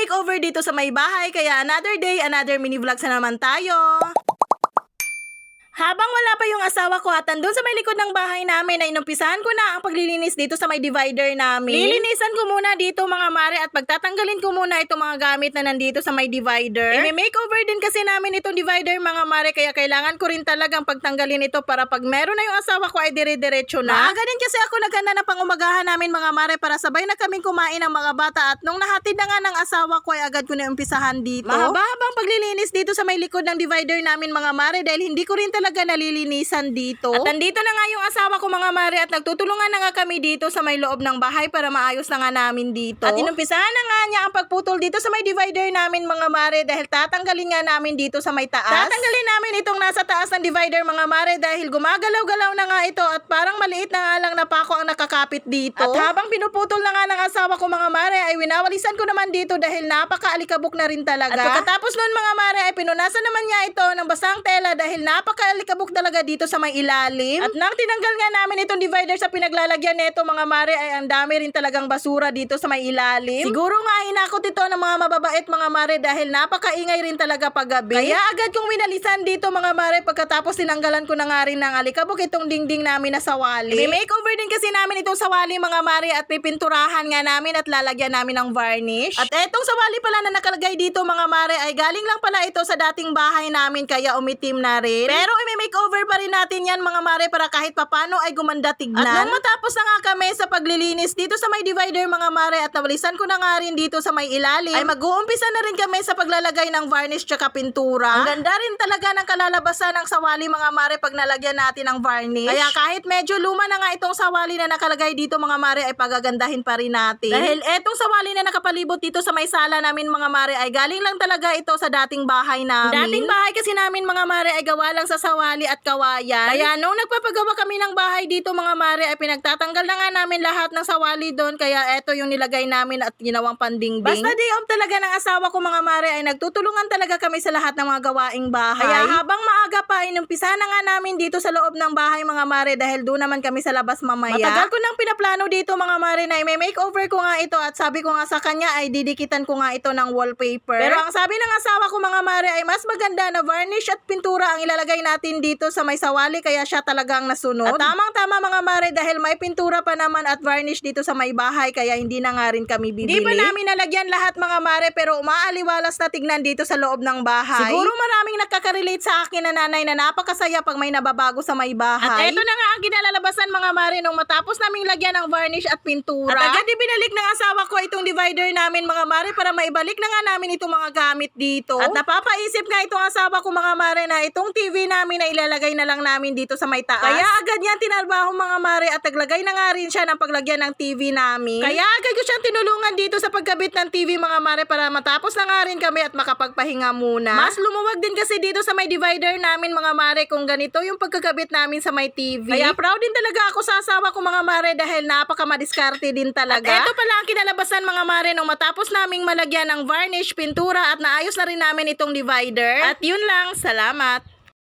makeover dito sa may bahay kaya another day, another mini vlogs na naman tayo. Habang wala pa yung asawa ko at andun sa may likod ng bahay namin ay inumpisahan ko na ang paglilinis dito sa may divider namin. Lilinisan ko muna dito mga mare at pagtatanggalin ko muna itong mga gamit na nandito sa may divider. I-makeover din kasi namin itong divider mga mare kaya kailangan ko rin talagang pagtanggalin ito para pag meron na yung asawa ko ay dire-diretso na. Maaga din kasi ako naghanda na pangumagahan namin mga mare para sabay na kaming kumain ng mga bata at nung nahatid na nga ng asawa ko ay agad ko na umpisahan dito. Mahaba-habang paglilinis dito sa may likod ng divider namin mga mare dahil hindi ko rin talaga nalilinisan dito. At nandito na nga yung asawa ko mga mare at nagtutulungan na nga kami dito sa may loob ng bahay para maayos na nga namin dito. At inumpisahan na nga niya ang pagputol dito sa may divider namin mga mare dahil tatanggalin nga namin dito sa may taas. Tatanggalin namin itong nasa taas ng divider mga mare dahil gumagalaw-galaw na nga ito at parang maliit na nga lang na pako ang nakakapit dito. At habang pinuputol na nga ng asawa ko mga mare ay winawalisan ko naman dito dahil napaka-alikabok na rin talaga. At pagkatapos nun mga mare ay pinunasan naman niya ito ng basang tela dahil napaka-alikabok talaga dito sa may ilalim. At nang tinanggal nga namin itong divider sa pinaglalagyan nito mga mare ay ang dami rin talagang basura dito sa may ilalim. Siguro nga hinakot ito ng mga mababait mga mare dahil napakaingay rin talaga paggabi. Kaya agad kong winalisan dito mga mare pagkatapos tinanggalan ko na nga rin ng alikabok itong dingding namin na sawali. May makeover din kasi namin itong sawali mga mare at pipinturahan nga namin at lalagyan namin ng varnish. At etong sawali pala na nakalagay dito mga mare ay galing lang pala ito sa dating bahay namin kaya umitim na rin. Pero i-makeover pa rin natin yan mga mare para kahit papano ay gumanda tignan. At nung matapos na nga kami sa paglilinis dito sa may divider mga mare at nawalisan ko na nga rin dito sa may ilalim ay mag-uumpisa na rin kami sa paglalagay ng varnish tsaka pintura. Ang ganda rin talaga ng kalalabasan ng sawali mga mare pag nalagyan natin ng varnish. Kaya kahit medyo luma na nga itong sawali na nakalagay dito mga mare ay pagagandahin pa rin natin. Dahil etong sawali na nakapalibot dito sa may sala namin mga mare ay galing lang talaga ito sa dating bahay namin. Dating bahay kasi namin mga mare ay gawa lang sa sawali at kawayan. Kaya nung nagpapagawa kami ng bahay dito mga mare ay pinagtatanggal na nga namin lahat ng sawali doon kaya eto yung nilagay namin at ginawang pandingding. Basta day off talaga ng asawa ko mga mare ay nagtutulungan talaga kami sa lahat ng mga gawaing bahay. Kaya habang maaga pa inumpisa na nga namin dito sa loob ng bahay mga mare dahil doon naman kami sa labas mamaya. Matagal ko nang pinaplano dito mga mare na may makeover ko nga ito at sabi ko nga sa kanya ay didikitan ko nga ito ng wallpaper. Pero ang sabi ng asawa ko mga mare ay mas maganda na varnish at pintura ang ilalagay natin dito sa may sawali kaya siya talagang nasunod. At tamang-tama mga mare dahil may pintura pa naman at varnish dito sa may bahay kaya hindi na nga rin kami bibili. Hindi pa namin nalagyan lahat mga mare pero umaaliwalas na tignan dito sa loob ng bahay. Siguro maraming nakaka-relate sa akin na nanay na napakasaya pag may nababago sa may bahay. At eto na nga ang ginalalabasan mga mare nung matapos naming lagyan ng varnish at pintura. At agad ibinalik ng asawa ko itong divider namin mga mare para maibalik na nga namin itong mga gamit dito. At napapaisip nga itong asawa ko mga mare na itong TV namin na ilalagay na lang namin dito sa may taas. Kaya agad niya tinarbaho mga mare at naglagay na nga rin siya ng paglagyan ng TV namin. Kaya agad ko siyang tinulungan dito sa pagkabit ng TV mga mare para matapos na nga rin kami at makapagpahinga muna. Mas lumuwag din kasi dito sa may divider namin mga mare kung ganito yung pagkakabit namin sa may TV. Kaya proud din talaga ako sa asawa ko mga mare dahil napaka madiskarte din talaga. At eto pala ang kinalabasan mga mare nung matapos naming malagyan ng varnish, pintura at naayos na rin namin itong divider. At yun lang, salamat!